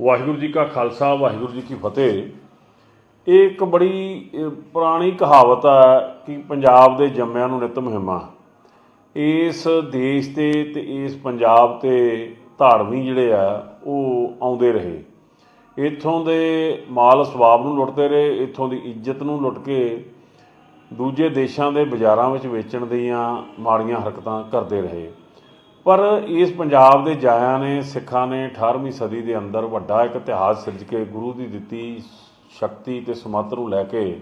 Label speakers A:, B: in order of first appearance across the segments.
A: ਵਾਹਿਗੁਰੂ ਜੀ ਕਾ ਖਾਲਸਾ, ਵਾਹਿਗੁਰੂ ਜੀ ਕੀ ਫਤਿਹ। ਇਹ ਇੱਕ ਬੜੀ ਪੁਰਾਣੀ ਕਹਾਵਤ ਹੈ ਕਿ ਪੰਜਾਬ ਦੇ ਜੰਮਿਆਂ ਨੂੰ ਨਿਤ ਮੁਹਿੰਮਾਂ। ਇਸ ਦੇਸ਼ ਤੇ ਤੇ ਇਸ ਪੰਜਾਬ ਤੇ ਧਾਰਮੀ ਜਿਹੜੇ ਆ, ਉਹ ਆਉਂਦੇ ਰਹੇ। ਇੱਥੋਂ ਦੇ ਮਾਲ ਸਵਾਬ ਨੂੰ ਲੁੱਟਦੇ ਰਹੇ, ਇੱਥੋਂ ਦੀ ਇੱਜ਼ਤ ਨੂੰ ਲੁੱਟ ਕੇ ਦੂਜੇ ਦੇਸ਼ਾਂ ਦੇ ਬਾਜ਼ਾਰਾਂ ਵਿੱਚ ਵੇਚਣ ਦੀਆਂ ਮਾੜੀਆਂ ਹਰਕਤਾਂ ਕਰਦੇ ਰਹੇ। ਪਰ ਇਸ ਪੰਜਾਬ ਦੇ ਜਾਇਆਂ ਨੇ, ਸਿੱਖਾਂ ਨੇ 18ਵੀਂ ਸਦੀ ਦੇ ਅੰਦਰ ਵੱਡਾ ਇੱਕ ਇਤਿਹਾਸ ਸਿਰਜ ਕੇ ਗੁਰੂ ਦੀ ਦਿੱਤੀ ਸ਼ਕਤੀ ਤੇ ਸਮੱਤ ਨੂੰ ਲੈ ਕੇ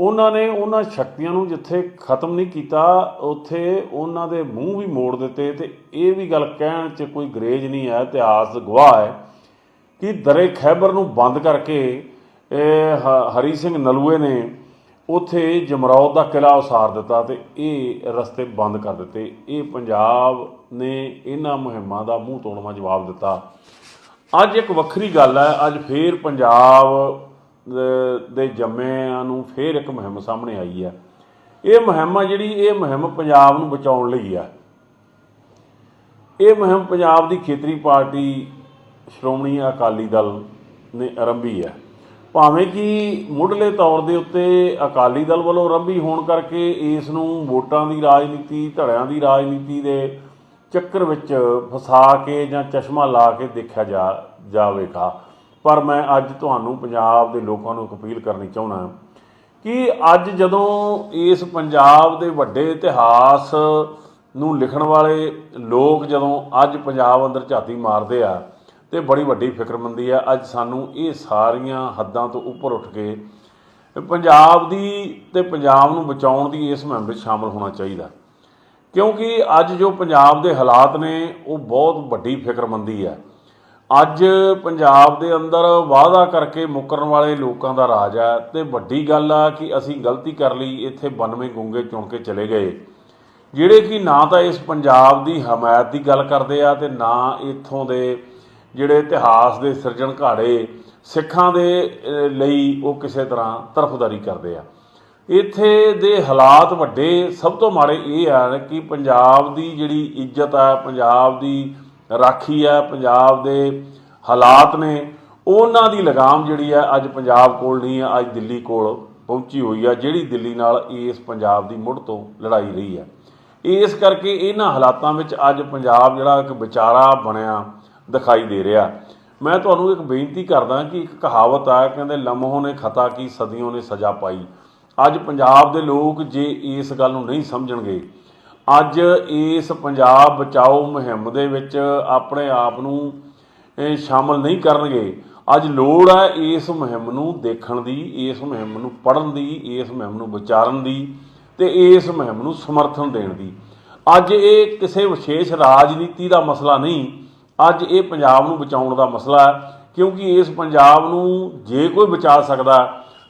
A: ਉਹਨਾਂ ਨੇ ਉਹਨਾਂ ਸ਼ਕਤੀਆਂ ਨੂੰ ਜਿੱਥੇ ਖਤਮ ਨਹੀਂ ਕੀਤਾ, ਉੱਥੇ ਉਹਨਾਂ ਦੇ ਮੂੰਹ ਵੀ ਮੋੜ ਦਿੱਤੇ ਤੇ ਇਹ ਵੀ ਗੱਲ ਕਹਿਣ 'ਚ ਕੋਈ ਗਰੇਜ ਨਹੀਂ ਹੈ, ਇਤਿਹਾਸ ਗਵਾਹ ਹੈ ਕਿ ਦਰੇ ਖੈਬਰ ਨੂੰ ਬੰਦ ਕਰਕੇ ਹ- ਹਰੀ ਸਿੰਘ ਨਲੂਏ ਨੇ ਉੱਥੇ ਜਮਰੌਦ ਦਾ ਕਿਲਾ ਉਸਾਰ ਦਿੱਤਾ ਤੇ ਇਹ ਰਸਤੇ ਬੰਦ ਕਰ ਦਿੱਤੇ। ਇਹ ਪੰਜਾਬ ਨੇ ਇਹਨਾਂ ਮੁਹਿੰਮਾਂ ਦਾ ਮੂੰਹ ਤੋੜਵਾ ਜਵਾਬ ਦਿੱਤਾ। ਅੱਜ ਇੱਕ ਵੱਖਰੀ ਗੱਲ ਹੈ, ਅੱਜ ਫੇਰ ਪੰਜਾਬ ਦੇ- ਜੰਮਿਆਂ ਨੂੰ ਫੇਰ ਇੱਕ ਮੁਹਿੰਮ ਸਾਹਮਣੇ ਆਈ ਹੈ। ਇਹ ਮੁਹਿੰਮ ਆ ਜਿਹੜੀ, ਇਹ ਮੁਹਿੰਮ ਪੰਜਾਬ ਨੂੰ ਬਚਾਉਣ ਲਈ ਆ। ਇਹ ਮੁਹਿੰਮ ਪੰਜਾਬ ਦੀ ਖੇਤਰੀ ਪਾਰਟੀ ਸ਼੍ਰੋਮਣੀ ਅਕਾਲੀ ਦਲ ਨੇ ਆਰੰਭੀ ਹੈ। ਭਾਵੇਂ ਕਿ ਮੁੱਢਲੇ ਤੌਰ ਦੇ ਉੱਤੇ ਅਕਾਲੀ ਦਲ ਵੱਲੋਂ ਆਰੰਭੀ ਹੋਣ ਕਰਕੇ ਇਸ ਨੂੰ ਵੋਟਾਂ ਦੀ ਰਾਜਨੀਤੀ, ਧੜਿਆਂ ਦੀ ਰਾਜਨੀਤੀ ਦੇ ਚੱਕਰ ਵਿੱਚ ਫਸਾ ਕੇ ਜਾਂ ਚਸ਼ਮਾ ਲਾ ਕੇ ਦੇਖਿਆ ਜਾ, ਜਾਵੇਗਾ। ਪਰ ਮੈਂ ਅੱਜ ਤੁਹਾਨੂੰ ਪੰਜਾਬ ਦੇ ਲੋਕਾਂ ਨੂੰ ਅਪੀਲ ਕਰਨੀ ਚਾਹੁੰਦਾ ਕਿ ਅੱਜ ਜਦੋਂ ਇਸ ਪੰਜਾਬ ਦੇ ਵੱਡੇ ਇਤਿਹਾਸ ਨੂੰ ਲਿਖਣ ਵਾਲੇ ਲੋਕ ਜਦੋਂ ਅੱਜ ਪੰਜਾਬ ਅੰਦਰ ਝਾਤੀ ਮਾਰਦੇ ਆ ਤੇ ਬੜੀ ਵੱਡੀ ਫਿਕਰਮੰਦੀ ਆ। ਅੱਜ ਸਾਨੂੰ ਇਹ ਸਾਰੀਆਂ ਹੱਦਾਂ ਤੋਂ ਉੱਪਰ ਉੱਠ ਕੇ ਪੰਜਾਬ ਦੀ ਤੇ ਪੰਜਾਬ ਨੂੰ ਬਚਾਉਣ ਦੀ ਇਸ ਮੁਹਿੰਮ ਵਿੱਚ ਸ਼ਾਮਲ ਹੋਣਾ ਚਾਹੀਦਾ। ਕਿਉਂਕਿ ਅੱਜ ਜੋ ਪੰਜਾਬ ਦੇ ਹਾਲਾਤ ਨੇ, ਉਹ ਬਹੁਤ ਵੱਡੀ ਫਿਕਰਮੰਦੀ ਆ। ਅੱਜ ਪੰਜਾਬ ਦੇ ਅੰਦਰ ਵਾਅਦਾ ਕਰਕੇ ਮੁੱਕਰਨ ਵਾਲੇ ਲੋਕਾਂ ਦਾ ਰਾਜ ਹੈ ਤੇ ਵੱਡੀ ਗੱਲ ਆ ਕਿ ਅਸੀਂ ਗਲਤੀ ਕਰ ਲਈ, ਇੱਥੇ 92 ਗੁੰਗੇ ਚੁਣ ਕੇ ਚਲੇ ਗਏ। ਜਿਹੜੇ ਕਿ ਨਾ ਤਾਂ ਇਸ ਪੰਜਾਬ ਦੀ ਹਮਾਇਤ ਦੀ ਗੱਲ ਕਰਦੇ ਆ ਤੇ ਨਾ ਇੱਥੋਂ ਦੇ ਜਿਹੜੇ ਇਤਿਹਾਸ ਦੇ ਸਿਰਜਣ ਘਾੜੇ ਸਿੱਖਾਂ ਦੇ ਲਈ ਉਹ ਕਿਸੇ ਤਰ੍ਹਾਂ ਤਰਫਦਾਰੀ ਕਰਦੇ ਆ। ਇੱਥੇ ਦੇ ਹਾਲਾਤ ਵੱਡੇ, ਸਭ ਤੋਂ ਮਾੜੇ ਇਹ ਆ ਕਿ ਪੰਜਾਬ ਦੀ ਜਿਹੜੀ ਇੱਜ਼ਤ ਆ, ਪੰਜਾਬ ਦੀ ਰਾਖੀ ਆ, ਪੰਜਾਬ ਦੇ ਹਾਲਾਤ ਨੇ, ਉਹਨਾਂ ਦੀ ਲਗਾਮ ਜਿਹੜੀ ਆ ਅੱਜ ਪੰਜਾਬ ਕੋਲ ਨਹੀਂ ਆ, ਅੱਜ ਦਿੱਲੀ ਕੋਲ ਪਹੁੰਚੀ ਹੋਈ ਆ, ਜਿਹੜੀ ਦਿੱਲੀ ਨਾਲ ਇਸ ਪੰਜਾਬ ਦੀ ਮੁੱਢ ਤੋਂ ਲੜਾਈ ਰਹੀ ਆ। ਇਸ ਕਰਕੇ ਇਹਨਾਂ ਹਾਲਾਤਾਂ ਵਿੱਚ ਅੱਜ ਪੰਜਾਬ ਜਿਹੜਾ ਇੱਕ ਵਿਚਾਰਾ ਬਣਿਆ ਦਿਖਾਈ ਦੇ ਰਿਹਾ। ਮੈਂ ਤੁਹਾਨੂੰ ਇੱਕ ਬੇਨਤੀ ਕਰਦਾ ਕਿ ਇੱਕ ਕਹਾਵਤ ਆ, ਕਹਿੰਦੇ ਲਮਹੋਂ ਨੇ ਖਤਾ ਕੀ, ਸਦੀਆਂ ਨੇ ਸਜ਼ਾ ਪਾਈ। ਅੱਜ ਪੰਜਾਬ ਦੇ ਲੋਕ ਜੇ ਇਸ ਗੱਲ ਨੂੰ ਨਹੀਂ ਸਮਝਣਗੇ, ਅੱਜ ਇਸ ਪੰਜਾਬ ਬਚਾਓ ਮੁਹਿੰਮ ਦੇ ਵਿੱਚ ਆਪਣੇ ਆਪ ਨੂੰ, ਇਹ ਸ਼ਾਮਲ ਨਹੀਂ ਕਰਨਗੇ। ਅੱਜ ਲੋੜ ਹੈ ਇਸ ਮੁਹਿੰਮ ਨੂੰ ਦੇਖਣ ਦੀ, ਇਸ ਮੁਹਿੰਮ ਨੂੰ ਪੜ੍ਹਨ ਦੀ, ਇਸ ਮੁਹਿੰਮ ਨੂੰ ਵਿਚਾਰਨ ਦੀ ਤੇ ਇਸ ਮੁਹਿੰਮ ਨੂੰ ਸਮਰਥਨ ਦੇਣ ਦੀ। ਅੱਜ ਇਹ ਕਿਸੇ ਵਿਸ਼ੇਸ਼ ਰਾਜਨੀਤੀ ਦਾ ਮਸਲਾ ਨਹੀਂ ਅੱਜ ਇਹ ਪੰਜਾਬ ਨੂੰ ਬਚਾਉਣ ਦਾ ਮਸਲਾ ਹੈ, ਕਿਉਂਕਿ ਇਸ ਪੰਜਾਬ ਨੂੰ ਜੇ ਕੋਈ ਬਚਾ ਸਕਦਾ,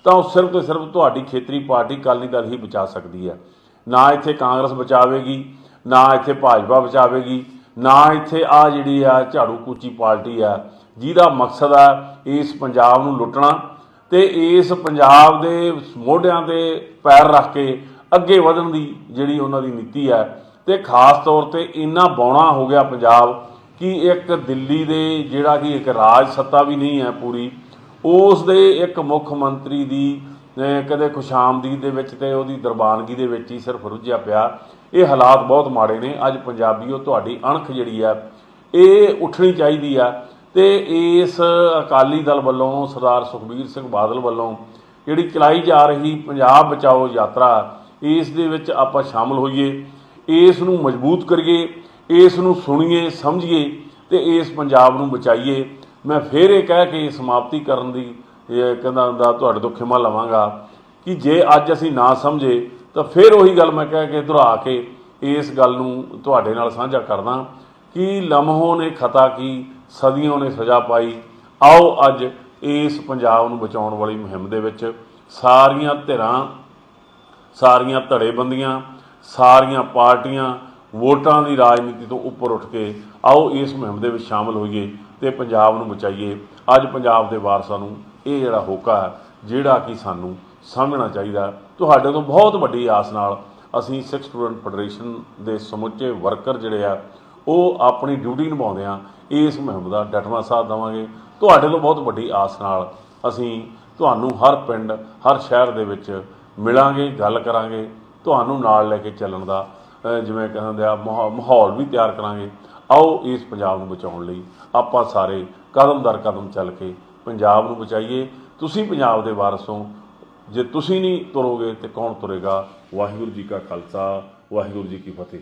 A: ਤਾਂ ਉਹ ਸਿਰਫ ਤੇ ਸਿਰਫ ਤੁਹਾਡੀ ਖੇਤਰੀ ਪਾਰਟੀ ਅਕਾਲੀ ਦਲ ਹੀ ਬਚਾ ਸਕਦੀ ਹੈ। ਨਾ ਇੱਥੇ ਕਾਂਗਰਸ ਬਚਾਵੇਗੀ, ਨਾ ਇੱਥੇ ਭਾਜਪਾ ਬਚਾਵੇਗੀ, ਨਾ ਇੱਥੇ ਆ ਜਿਹੜੀ ਆ ਝਾੜੂ ਕੂਚੀ ਪਾਰਟੀ ਆ, ਜਿਹਦਾ ਮਕਸਦ ਆ ਇਸ ਪੰਜਾਬ ਨੂੰ ਲੁੱਟਣਾ ਤੇ ਇਸ ਪੰਜਾਬ ਦੇ ਮੋਢਿਆਂ ਤੇ ਪੈਰ ਰੱਖ ਕੇ ਅੱਗੇ ਵਧਣ ਦੀ ਜਿਹੜੀ ਉਹਨਾਂ ਦੀ ਨੀਤੀ ਹੈ, ਤੇ ਖਾਸ ਤੌਰ ਤੇ ਇੰਨਾ ਬੌਣਾ ਹੋ ਗਿਆ ਪੰਜਾਬ ਕਿ ਇੱਕ ਦਿੱਲੀ ਦੇ ਜਿਹੜਾ ਕਿ ਇੱਕ ਰਾਜ ਸੱਤਾ ਵੀ ਨਹੀਂ ਹੈ ਪੂਰੀ, ਉਸ ਦੇ ਇੱਕ ਮੁੱਖ ਮੰਤਰੀ ਦੀ ਕਦੇ ਖੁਸ਼ਾਮਦੀ ਦੇ ਵਿੱਚ ਤੇ ਉਹਦੀ ਦਰਬਾਨਗੀ ਦੇ ਵਿੱਚ ਹੀ ਸਿਰਫ ਰੁੱਝਿਆ ਪਿਆ। ਇਹ ਹਾਲਾਤ ਬਹੁਤ ਮਾੜੇ ਨੇ। ਅੱਜ ਪੰਜਾਬੀਓ ਤੁਹਾਡੀ ਅਣਖ ਜਿਹੜੀ ਆ, ਇਹ ਉੱਠਣੀ ਚਾਹੀਦੀ ਆ ਤੇ ਇਸ ਅਕਾਲੀ ਦਲ ਵੱਲੋਂ, ਸਰਦਾਰ ਸੁਖਬੀਰ ਸਿੰਘ ਬਾਦਲ ਵੱਲੋਂ ਜਿਹੜੀ ਚਲਾਈ ਜਾ ਰਹੀ ਪੰਜਾਬ ਬਚਾਓ ਯਾਤਰਾ, ਇਸ ਦੇ ਵਿੱਚ ਆਪਾਂ ਸ਼ਾਮਲ ਹੋਈਏ, ਇਸ ਨੂੰ ਮਜ਼ਬੂਤ ਕਰੀਏ ਇਸ ਨੂੰ ਸੁਣੀਏ, ਸਮਝੀਏ ਤੇ ਇਸ ਪੰਜਾਬ ਨੂੰ ਬਚਾਈਏ। ਮੈਂ ਫੇਰ ਇਹ ਕਹਿ ਕੇ ਸਮਾਪਤੀ ਕਰਨ ਦੀ ਕਹਿੰਦਾ ਹੁੰਦਾ, ਤੁਹਾਡੇ ਤੋਂ ਖਿਮਾ ਲਵਾਂਗਾ ਕਿ ਜੇ ਅੱਜ ਅਸੀਂ ਨਾ ਸਮਝੇ, ਤਾਂ ਫਿਰ ਉਹੀ ਗੱਲ ਮੈਂ ਕਹਿ ਕੇ ਦੁਹਰਾ ਕੇ ਇਸ ਗੱਲ ਨੂੰ ਤੁਹਾਡੇ ਨਾਲ ਸਾਂਝਾ ਕਰਦਾ ਕਿ ਲਮਹੋਂ ਨੇ ਖਤਾ ਕੀ, ਸਦੀਆਂ ਨੇ ਸਜ਼ਾ ਪਾਈ। ਆਓ ਅੱਜ ਇਸ ਪੰਜਾਬ ਨੂੰ ਬਚਾਉਣ ਵਾਲੀ ਮੁਹਿੰਮ ਦੇ ਵਿੱਚ ਸਾਰੀਆਂ ਧਿਰਾਂ, ਸਾਰੀਆਂ ਧੜੇਬੰਦੀਆਂ, ਸਾਰੀਆਂ ਪਾਰਟੀਆਂ ਵੋਟਾਂ ਦੀ ਰਾਜਨੀਤੀ ਤੋਂ ਉੱਪਰ ਉੱਠ ਕੇ ਆਓ ਇਸ ਮੁਹਿੰਮ ਦੇ ਵਿੱਚ ਸ਼ਾਮਲ ਹੋਈਏ ਤੇ ਪੰਜਾਬ ਨੂੰ ਬਚਾਈਏ। ਅੱਜ ਪੰਜਾਬ ਦੇ ਵਾਰਸਾਂ ਨੂੰ ਇਹ ਜਿਹੜਾ ਹੋਕਾ ਹੈ, ਜਿਹੜਾ ਕਿ ਸਾਨੂੰ ਸਮਝਣਾ ਚਾਹੀਦਾ ਤੁਹਾਡੇ ਤੋਂ ਬਹੁਤ ਵੱਡੀ ਆਸ ਨਾਲ ਅਸੀਂ ਸਿੱਖ ਸਟੂਡੈਂਟ ਫੈਡਰੇਸ਼ਨ ਦੇ ਸਮੁੱਚੇ ਵਰਕਰ ਜਿਹੜੇ ਆ, ਉਹ ਆਪਣੀ ਡਿਊਟੀ ਨਿਭਾਉਂਦੇ ਨਿਭਾਉਂਦਿਆਂ ਇਸ ਮੁਹਿੰਮ ਦਾ ਡਟਵਾ ਸਾਥ ਦੇਵਾਂਗੇ। ਤੁਹਾਡੇ ਤੋਂ ਬਹੁਤ ਵੱਡੀ ਆਸ ਨਾਲ ਅਸੀਂ ਤੁਹਾਨੂੰ ਹਰ ਪਿੰਡ, ਹਰ ਸ਼ਹਿਰ ਦੇ ਵਿੱਚ ਮਿਲਾਂਗੇ, ਗੱਲ ਕਰਾਂਗੇ। ਤੁਹਾਨੂੰ ਨਾਲ ਲੈ ਕੇ ਚੱਲਣ ਦਾ ਜਿਵੇਂ ਕਹਿੰਦੇ ਆ, ਮਾਹੌ- ਮਾਹੌਲ ਵੀ ਤਿਆਰ ਕਰਾਂਗੇ। ਆਓ ਇਸ ਪੰਜਾਬ ਨੂੰ ਬਚਾਉਣ ਲਈ ਆਪਾਂ ਸਾਰੇ ਕਦਮ ਦਰ ਕਦਮ ਚੱਲ ਕੇ ਪੰਜਾਬ ਨੂੰ ਬਚਾਈਏ। ਤੁਸੀਂ ਪੰਜਾਬ ਦੇ ਵਾਰਸ ਹੋ। ਜੇ ਤੁਸੀਂ ਨਹੀਂ ਤੁਰੋਗੇ ਤੇ ਕੌਣ ਤੁਰੇਗਾ? ਵਾਹਿਗੁਰੂ ਜੀ ਕਾ ਖਾਲਸਾ, ਵਾਹਿਗੁਰੂ ਜੀ ਕੀ ਫਤਿਹ।